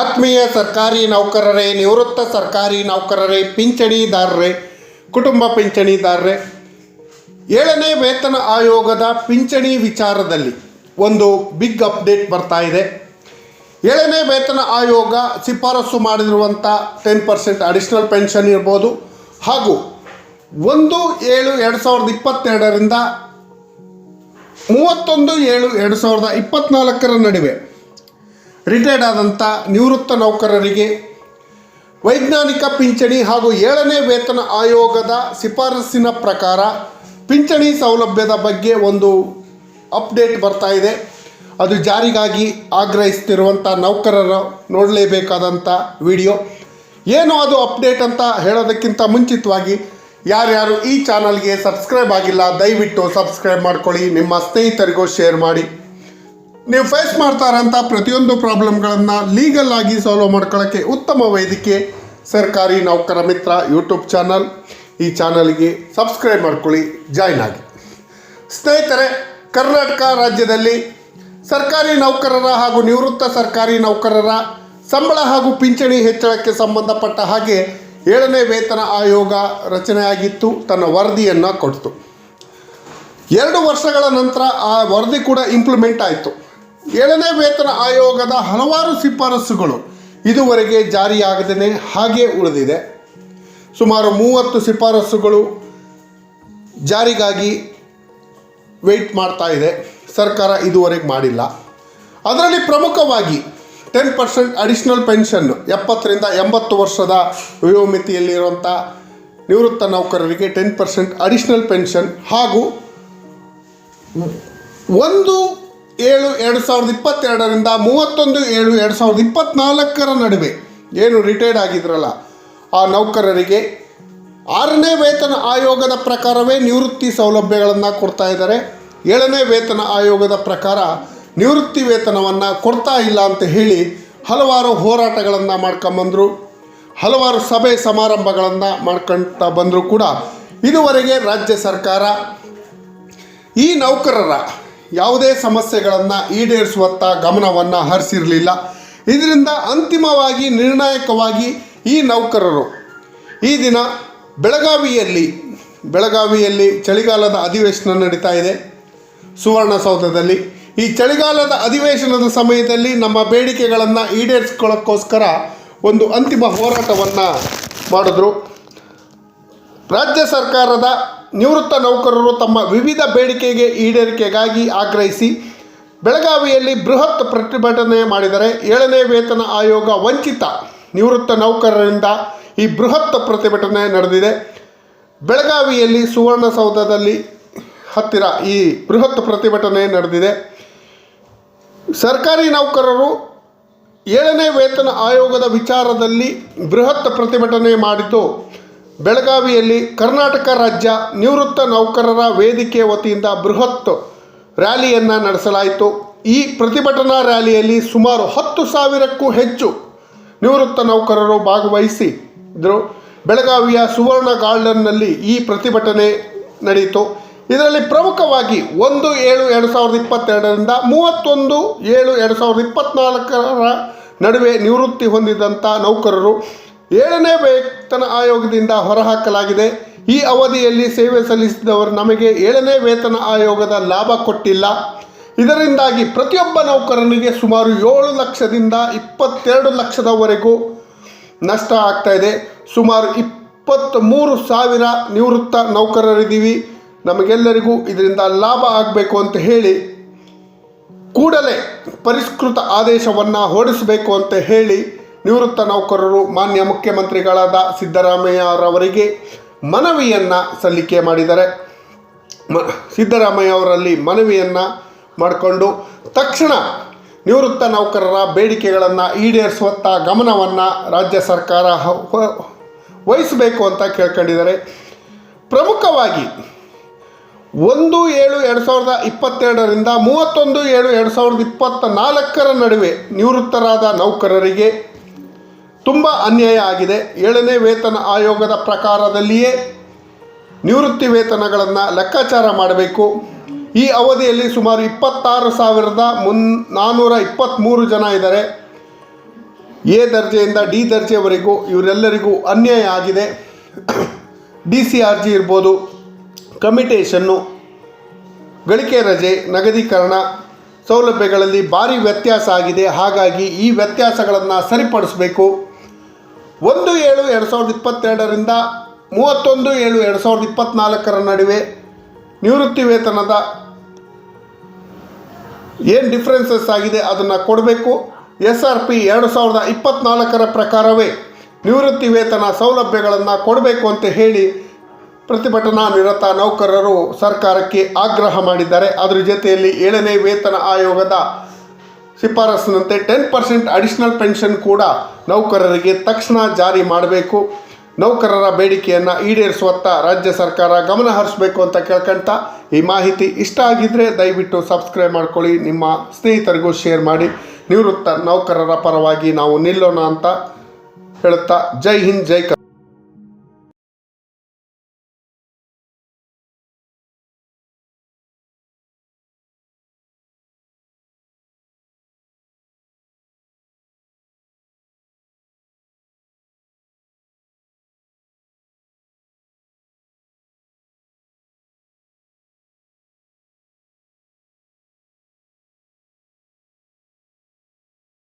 ಆತ್ಮೀಯ ಸರ್ಕಾರಿ ನೌಕರರೇ, ನಿವೃತ್ತ ಸರ್ಕಾರಿ ನೌಕರರೇ, ಪಿಂಚಣಿದಾರರೇ, ಕುಟುಂಬ ಪಿಂಚಣಿದಾರರೇ, ಏಳನೇ ವೇತನ ಆಯೋಗದ ಪಿಂಚಣಿ ವಿಚಾರದಲ್ಲಿ ಒಂದು ಬಿಗ್ ಅಪ್ಡೇಟ್ ಬರ್ತಾ ಇದೆ. ಏಳನೇ ವೇತನ ಆಯೋಗ ಶಿಫಾರಸು ಮಾಡಿರುವಂಥ ಟೆನ್ ಪರ್ಸೆಂಟ್ ಅಡಿಷ್ನಲ್ ಪೆನ್ಷನ್ ಇರ್ಬೋದು. ಹಾಗೂ ಒಂದು ಏಳು ಎರಡು ಸಾವಿರದ ಇಪ್ಪತ್ತೆರಡರಿಂದ ಮೂವತ್ತೊಂದು ಏಳು ಎರಡು ಸಾವಿರದ ಇಪ್ಪತ್ತ್ನಾಲ್ಕರ ನಡುವೆ ರಿಟೈರ್ಡ್ ಆದಂಥ ನಿವೃತ್ತ ನೌಕರರಿಗೆ ವೈಜ್ಞಾನಿಕ ಪಿಂಚಣಿ ಹಾಗೂ ಏಳನೇ ವೇತನ ಆಯೋಗದ ಶಿಫಾರಸ್ಸಿನ ಪ್ರಕಾರ ಪಿಂಚಣಿ ಸೌಲಭ್ಯದ ಬಗ್ಗೆ ಒಂದು ಅಪ್ಡೇಟ್ ಬರ್ತಾ ಇದೆ. ಅದು ಜಾರಿಗಾಗಿ ಆಗ್ರಹಿಸ್ತಿರುವಂಥ ನೌಕರರು ನೋಡಲೇಬೇಕಾದಂಥ ವಿಡಿಯೋ. ಏನು ಅದು ಅಪ್ಡೇಟ್ ಅಂತ ಹೇಳೋದಕ್ಕಿಂತ ಮುಂಚಿತವಾಗಿ ಯಾರ್ಯಾರು ಈ ಚಾನಲ್ಗೆ ಸಬ್ಸ್ಕ್ರೈಬ್ ಆಗಿಲ್ಲ, ದಯವಿಟ್ಟು ಸಬ್ಸ್ಕ್ರೈಬ್ ಮಾಡ್ಕೊಳ್ಳಿ, ನಿಮ್ಮ ಸ್ನೇಹಿತರಿಗೂ ಶೇರ್ ಮಾಡಿ. ನೀವು ಫೇಸ್ ಮಾಡ್ತಾ ಇರೋಂಥ ಪ್ರತಿಯೊಂದು ಪ್ರಾಬ್ಲಮ್ಗಳನ್ನು ಲೀಗಲ್ ಆಗಿ ಸಾಲ್ವ್ ಮಾಡ್ಕೊಳ್ಳೋಕ್ಕೆ ಉತ್ತಮ ವೇದಿಕೆ, ಸರ್ಕಾರಿ ನೌಕರ ಮಿತ್ರ ಯೂಟ್ಯೂಬ್ ಚಾನಲ್ ಈ ಚಾನಲ್ಗೆ ಸಬ್ಸ್ಕ್ರೈಬ್ ಮಾಡ್ಕೊಳ್ಳಿ ಜಾಯ್ನ್ ಆಗಿ. ಸ್ನೇಹಿತರೆ, ಕರ್ನಾಟಕ ರಾಜ್ಯದಲ್ಲಿ ಸರ್ಕಾರಿ ನೌಕರರ ಹಾಗೂ ನಿವೃತ್ತ ಸರ್ಕಾರಿ ನೌಕರರ ಸಂಬಳ ಹಾಗೂ ಪಿಂಚಣಿ ಹೆಚ್ಚಳಕ್ಕೆ ಸಂಬಂಧಪಟ್ಟ ಹಾಗೆ ಏಳನೇ ವೇತನ ಆಯೋಗ ರಚನೆಯಾಗಿತ್ತು, ತನ್ನ ವರದಿಯನ್ನು ಕೊಡ್ತು. ಎರಡು ವರ್ಷಗಳ ನಂತರ ಆ ವರದಿ ಕೂಡ ಇಂಪ್ಲಿಮೆಂಟ್ ಆಯಿತು. ಏಳನೇ ವೇತನ ಆಯೋಗದ ಹಲವಾರು ಶಿಫಾರಸುಗಳು ಇದುವರೆಗೆ ಜಾರಿಯಾಗದೇ ಹಾಗೆ ಉಳಿದಿದೆ. ಸುಮಾರು ಮೂವತ್ತು ಶಿಫಾರಸುಗಳು ಜಾರಿಗಾಗಿ ವೆಯ್ಟ್ ಮಾಡ್ತಾ ಇದೆ. ಸರ್ಕಾರ ಇದುವರೆಗೆ ಮಾಡಿಲ್ಲ. ಅದರಲ್ಲಿ ಪ್ರಮುಖವಾಗಿ ಟೆನ್ ಪರ್ಸೆಂಟ್ ಅಡಿಷ್ನಲ್ ಪೆನ್ಷನ್, ಎಪ್ಪತ್ತರಿಂದ ಎಂಬತ್ತು ವರ್ಷದ ವಯೋಮಿತಿಯಲ್ಲಿರುವಂಥ ನಿವೃತ್ತ ನೌಕರರಿಗೆ ಟೆನ್ ಪರ್ಸೆಂಟ್ ಅಡಿಷ್ನಲ್ ಪೆನ್ಷನ್ ಹಾಗೂ ಒಂದು ಏಳು ಎರಡು ಸಾವಿರದ ಇಪ್ಪತ್ತೆರಡರಿಂದ ಮೂವತ್ತೊಂದು ಏಳು ಎರಡು ಸಾವಿರದ ಇಪ್ಪತ್ತ್ನಾಲ್ಕರ ನಡುವೆ ಏನು ರಿಟೈರ್ಡ್ ಆಗಿದ್ರಲ್ಲ, ಆ ನೌಕರರಿಗೆ ಆರನೇ ವೇತನ ಆಯೋಗದ ಪ್ರಕಾರವೇ ನಿವೃತ್ತಿ ಸೌಲಭ್ಯಗಳನ್ನು ಕೊಡ್ತಾ ಇದ್ದಾರೆ. ಏಳನೇ ವೇತನ ಆಯೋಗದ ಪ್ರಕಾರ ನಿವೃತ್ತಿ ವೇತನವನ್ನು ಕೊಡ್ತಾ ಇಲ್ಲ ಅಂತ ಹೇಳಿ ಹಲವಾರು ಹೋರಾಟಗಳನ್ನು ಮಾಡ್ಕೊಂಬಂದರು. ಹಲವಾರು ಸಭೆ ಸಮಾರಂಭಗಳನ್ನು ಮಾಡ್ಕೊಳ್ತಾ ಬಂದರೂ ಕೂಡ ಇದುವರೆಗೆ ರಾಜ್ಯ ಸರ್ಕಾರ ಈ ನೌಕರರ ಯಾವುದೇ ಸಮಸ್ಯೆಗಳನ್ನು ಈಡೇರಿಸುವತ್ತ ಗಮನವನ್ನು ಹರಿಸಿರಲಿಲ್ಲ. ಇದರಿಂದ ಅಂತಿಮವಾಗಿ ನಿರ್ಣಾಯಕವಾಗಿ ಈ ನೌಕರರು ಈ ದಿನ ಬೆಳಗಾವಿಯಲ್ಲಿ ಬೆಳಗಾವಿಯಲ್ಲಿ ಚಳಿಗಾಲದ ಅಧಿವೇಶನ ನಡೀತಾ ಇದೆ. ಸುವರ್ಣಸೌಧದಲ್ಲಿ ಈ ಚಳಿಗಾಲದ ಅಧಿವೇಶನದ ಸಮಯದಲ್ಲಿ ನಮ್ಮ ಬೇಡಿಕೆಗಳನ್ನು ಈಡೇರಿಸ್ಕೊಳ್ಳೋಕ್ಕೋಸ್ಕರ ಒಂದು ಅಂತಿಮ ಹೋರಾಟವನ್ನು ಮಾಡಿದ್ರು. ರಾಜ್ಯ ಸರ್ಕಾರದ ನಿವೃತ್ತ ನೌಕರರು ತಮ್ಮ ವಿವಿಧ ಬೇಡಿಕೆಗೆ ಈಡೇರಿಕೆಗಾಗಿ ಆಗ್ರಹಿಸಿ ಬೆಳಗಾವಿಯಲ್ಲಿ ಬೃಹತ್ ಪ್ರತಿಭಟನೆ ಮಾಡಿದರೆ ಏಳನೇ ವೇತನ ಆಯೋಗ ವಂಚಿತ. ನಿವೃತ್ತ ನೌಕರರಿಂದ ಈ ಬೃಹತ್ ಪ್ರತಿಭಟನೆ ನಡೆದಿದೆ. ಬೆಳಗಾವಿಯಲ್ಲಿ ಸುವರ್ಣಸೌಧದಲ್ಲಿ ಹತ್ತಿರ ಈ ಬೃಹತ್ ಪ್ರತಿಭಟನೆ ನಡೆದಿದೆ. ಸರ್ಕಾರಿ ನೌಕರರು ಏಳನೇ ವೇತನ ಆಯೋಗದ ವಿಚಾರದಲ್ಲಿ ಬೃಹತ್ ಪ್ರತಿಭಟನೆ ಮಾಡಿದ್ದು ಬೆಳಗಾವಿಯಲ್ಲಿ ಕರ್ನಾಟಕ ರಾಜ್ಯ ನಿವೃತ್ತ ನೌಕರರ ವೇದಿಕೆ ವತಿಯಿಂದ ಬೃಹತ್ ರ್ಯಾಲಿಯನ್ನು ನಡೆಸಲಾಯಿತು. ಈ ಪ್ರತಿಭಟನಾ ರ್ಯಾಲಿಯಲ್ಲಿ ಸುಮಾರು ಹತ್ತು ಸಾವಿರಕ್ಕೂ ಹೆಚ್ಚು ನಿವೃತ್ತ ನೌಕರರು ಭಾಗವಹಿಸಿ ಬೆಳಗಾವಿಯ ಸುವರ್ಣ ಗಾರ್ಡನ್ನಲ್ಲಿ ಈ ಪ್ರತಿಭಟನೆ ನಡೆಯಿತು ಇದರಲ್ಲಿ ಪ್ರಮುಖವಾಗಿ ಒಂದು ಏಳು ಎರಡು ಸಾವಿರದ ಇಪ್ಪತ್ತೆರಡರಿಂದ ಮೂವತ್ತೊಂದು ಏಳು ಎರಡು ಸಾವಿರದ ಇಪ್ಪತ್ತ್ನಾಲ್ಕರ ನಡುವೆ ನಿವೃತ್ತಿ ಹೊಂದಿದಂಥ ನೌಕರರು ಏಳನೇ ವೇತನ ಆಯೋಗದಿಂದ ಹೊರಹಾಕಲಾಗಿದೆ. ಈ ಅವಧಿಯಲ್ಲಿ ಸೇವೆ ಸಲ್ಲಿಸಿದವರು ನಮಗೆ ಏಳನೇ ವೇತನ ಆಯೋಗದ ಲಾಭ ಕೊಟ್ಟಿಲ್ಲ. ಇದರಿಂದಾಗಿ ಪ್ರತಿಯೊಬ್ಬ ನೌಕರನಿಗೆ ಸುಮಾರು ಏಳು ಲಕ್ಷದಿಂದ ಇಪ್ಪತ್ತೆರಡು ಲಕ್ಷದವರೆಗೂ ನಷ್ಟ ಆಗ್ತಾ ಇದೆ. ಸುಮಾರು ಇಪ್ಪತ್ತ್ಮೂರು ಸಾವಿರ ನಿವೃತ್ತ ನೌಕರರಿದ್ದೀವಿ. ನಮಗೆಲ್ಲರಿಗೂ ಇದರಿಂದ ಲಾಭ ಆಗಬೇಕು ಅಂತ ಹೇಳಿ ಕೂಡಲೇ ಪರಿಷ್ಕೃತ ಆದೇಶವನ್ನು ಹೊರಡಿಸಬೇಕು ಅಂತ ಹೇಳಿ ನಿವೃತ್ತ ನೌಕರರು ಮಾನ್ಯ ಮುಖ್ಯಮಂತ್ರಿಗಳಾದ ಸಿದ್ದರಾಮಯ್ಯರವರಿಗೆ ಮನವಿಯನ್ನು ಸಲ್ಲಿಕೆ ಮಾಡಿದ್ದಾರೆ. ಮ ಸಿದ್ದರಾಮಯ್ಯ ಅವರಲ್ಲಿ ಮನವಿಯನ್ನು ಮಾಡಿಕೊಂಡು ತಕ್ಷಣ ನಿವೃತ್ತ ನೌಕರರ ಬೇಡಿಕೆಗಳನ್ನು ಈಡೇರಿಸುವತ್ತ ಗಮನವನ್ನು ರಾಜ್ಯ ಸರ್ಕಾರ ವಹಿಸಬೇಕು ಅಂತ ಕೇಳ್ಕೊಂಡಿದ್ದಾರೆ. ಪ್ರಮುಖವಾಗಿ ಒಂದು ಏಳು ಎರಡು ಸಾವಿರದ ಇಪ್ಪತ್ತೆರಡರಿಂದ ಮೂವತ್ತೊಂದು ಏಳು ಎರಡು ಸಾವಿರದ ಇಪ್ಪತ್ತ ನಾಲ್ಕರ ನಡುವೆ ನಿವೃತ್ತರಾದ ನೌಕರರಿಗೆ ತುಂಬ ಅನ್ಯಾಯ ಆಗಿದೆ. ಏಳನೇ ವೇತನ ಆಯೋಗದ ಪ್ರಕಾರದಲ್ಲಿಯೇ ನಿವೃತ್ತಿ ವೇತನಗಳನ್ನು ಲೆಕ್ಕಾಚಾರ ಮಾಡಬೇಕು. ಈ ಅವಧಿಯಲ್ಲಿ ಸುಮಾರು ಇಪ್ಪತ್ತಾರು ಸಾವಿರದ ಮುನ್ ನಾನ್ನೂರ ಇಪ್ಪತ್ತ್ಮೂರು ಜನ ಇದ್ದಾರೆ. ಎ ದರ್ಜೆಯಿಂದ ಡಿ ದರ್ಜೆವರೆಗೂ ಇವರೆಲ್ಲರಿಗೂ ಅನ್ಯಾಯ ಆಗಿದೆ. ಡಿ ಸಿ ಆರ್ ಜಿ ಇರ್ಬೋದು ಕಮಿಟೇಷನ್ನು ಗಳಿಕೆ ರಜೆ, ನಗದೀಕರಣ, ಸೌಲಭ್ಯಗಳಲ್ಲಿ ಭಾರಿ ವ್ಯತ್ಯಾಸ ಆಗಿದೆ. ಹಾಗಾಗಿ ಈ ವ್ಯತ್ಯಾಸಗಳನ್ನು ಸರಿಪಡಿಸಬೇಕು. ಒಂದು ಏಳು ಎರಡು ಸಾವಿರದ ಇಪ್ಪತ್ತೆರಡರಿಂದ ಮೂವತ್ತೊಂದು ಏಳು ಎರಡು ಸಾವಿರದ ಇಪ್ಪತ್ತ್ನಾಲ್ಕರ ನಡುವೆ ನಿವೃತ್ತಿ ವೇತನದ ಏನು ಡಿಫ್ರೆನ್ಸಸ್ ಆಗಿದೆ ಅದನ್ನು ಕೊಡಬೇಕು. ಎಸ್ ಆರ್ ಪಿ ಎರಡು ಸಾವಿರದ ಇಪ್ಪತ್ತ್ನಾಲ್ಕರ ಪ್ರಕಾರವೇ ನಿವೃತ್ತಿ ವೇತನ ಸೌಲಭ್ಯಗಳನ್ನು ಕೊಡಬೇಕು ಅಂತ ಹೇಳಿ ಪ್ರತಿಭಟನಾ ನಿರತ ನೌಕರರು ಸರ್ಕಾರಕ್ಕೆ ಆಗ್ರಹ ಮಾಡಿದ್ದಾರೆ. ಅದರ ಜೊತೆಯಲ್ಲಿ ಏಳನೇ ವೇತನ ಆಯೋಗದ ಶಿಫಾರಸ್ಸಿನಂತೆ ಟೆನ್ ಪರ್ಸೆಂಟ್ ಅಡಿಷನಲ್ ಪೆನ್ಷನ್ ಕೂಡ ನೌಕರರಿಗೆ ತಕ್ಷಣ ಜಾರಿ ಮಾಡಬೇಕು. ನೌಕರರ ಬೇಡಿಕೆಯನ್ನು ಈಡೇರಿಸುವತ್ತ ರಾಜ್ಯ ಸರ್ಕಾರ ಗಮನ ಹರಿಸಬೇಕು ಅಂತ ಕೇಳ್ಕೊಂತ ಈ ಮಾಹಿತಿ ಇಷ್ಟ ಆಗಿದ್ದರೆ ದಯವಿಟ್ಟು ಸಬ್ಸ್ಕ್ರೈಬ್ ಮಾಡ್ಕೊಳ್ಳಿ, ನಿಮ್ಮ ಸ್ನೇಹಿತರಿಗೂ ಶೇರ್ ಮಾಡಿ. ನಿವೃತ್ತ ನೌಕರರ ಪರವಾಗಿ ನಾವು ನಿಲ್ಲೋಣ ಅಂತ ಹೇಳುತ್ತಾ ಜೈ ಹಿಂದ್, ಜೈ